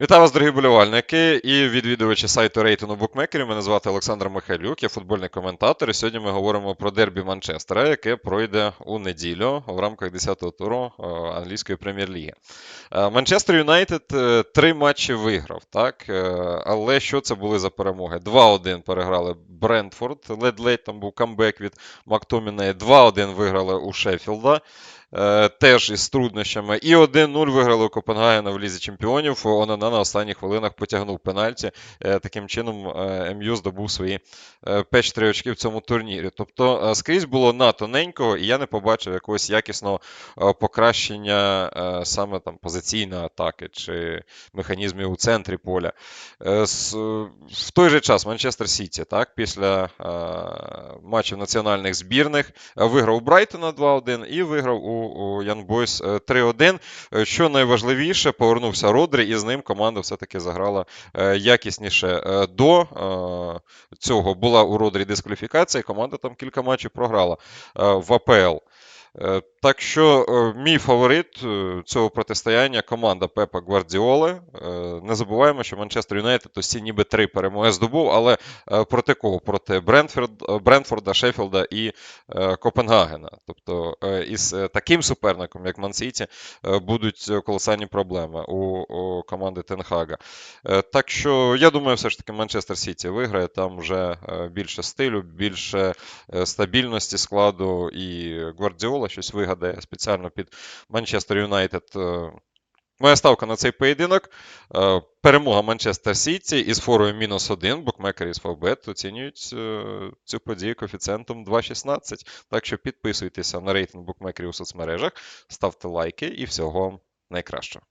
Вітаю вас, дорогі болівальники і відвідувачі сайту рейтингу букмекерів. Мене звати Олександр Михайлюк, я футбольний коментатор. І сьогодні ми говоримо про дербі Манчестера, яке пройде у неділю в рамках 10-го туру е, англійської прем'єр-ліги. Е, Манчестер Юнайтед е, три матчі виграв, так? Але що це були за перемоги? 2-1 переграли Брентфорд, ледь-ледь там був камбек від Мактомінеї. 2-1 виграли у Шеффілда. Е, теж із труднощами. І 1-0 виграли у Копенгагена в Лізі Чемпіонів. Онана на останніх хвилинах потягнув пенальті. Е, Таким чином е, МЮ здобув свої перші три очки в цьому турнірі. Тобто скрізь було на тоненького, і я не побачив якогось якісного покращення саме там позиційної атаки чи механізмів у центрі поля. В той же час Манчестер Сіті, так, після матчів національних збірних виграв Брайтона 2-1 і виграв у, у Young е, 3-1. Е, Що найважливіше, повернувся Родрі, і з ним команда все-таки заграла е, якісніше. До цього була у Родрі дискваліфікація, і команда там кілька матчів програла в АПЛ. Е, Так що е, мій фаворит е, цього протистояння команда Пепа Гвардіоли. Не забуваємо, що Манчестер Юнайтед ці ніби три перемоги здобув, але проти кого? Проти Брентфорд, Брентфорда, Шеффілда і Копенгагена. Тобто із таким суперником, як Ман-Сіті, будуть колосальні проблеми у, команди Тенхага. Так що я думаю, все ж таки Манчестер Сіті виграє. Там вже більше стилю, більше стабільності складу, і Гвардіола щось вигадає спеціально під Манчестер Юнайтед. Е, Моя ставка на цей поєдинок. Е, Перемога Манчестер Сіті із форою мінус 1. Букмекери з Фавбет оцінюють е, цю подію коефіцієнтом 2,16. Так що підписуйтеся на рейтинг букмекерів у соцмережах, ставте лайки і всього вам найкращого.